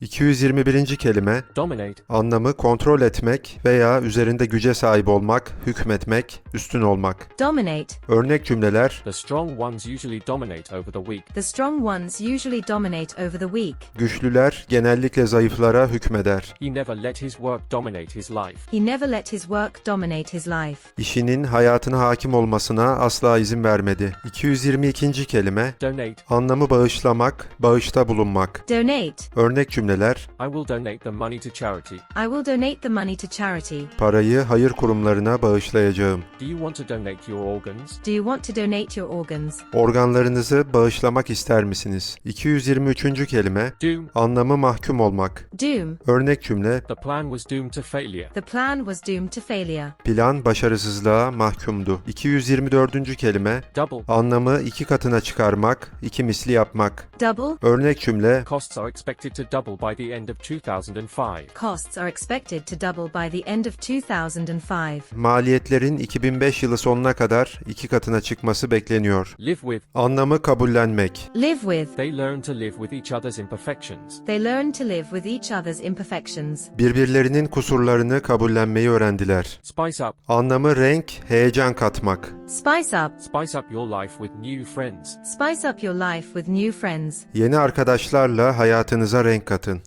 221. kelime dominate, anlamı kontrol etmek veya üzerinde güce sahip olmak, hükmetmek, üstün olmak. Dominate. Örnek cümleler the strong ones usually dominate over the weak. The strong ones usually dominate over the weak. güçlüler genellikle zayıflara hükmeder. He never let his work dominate his life. He never let his work dominate his life. İşinin hayatına hakim olmasına asla izin vermedi. 222. kelime Donate, anlamı bağışlamak, bağışta bulunmak. Donate. Örnek cümleler I will donate the money to charity. I will donate the money to charity. parayı hayır kurumlarına bağışlayacağım. Do you want to donate your organs? Do you want to donate your organs? Organlarınızı bağışlamak ister misiniz? 223. kelime Doom, anlamı mahkum olmak. Doom. Örnek cümle the plan was doomed to failure. The plan was doomed to failure. plan başarısızlığa mahkumdu. 224. kelime Double, anlamı iki katına çıkarmak, iki misli yapmak. Double. Örnek cümle costs are expected to double by the end of 2005. Costs are expected to double by the end of 2005. maliyetlerin 2005 yılı sonuna kadar iki katına çıkması bekleniyor. Live with, Anlamı kabullenmek. Live with. they learn to live with each other's imperfections. They learn to live with each other's imperfections. Birbirlerinin kusurlarını kabullenmeyi öğrendiler. Spice up, Anlamı renk, heyecan katmak. Spice up. spice up your life with new friends. Spice up your life with new friends. Yeni arkadaşlarla hayatınıza renk katın.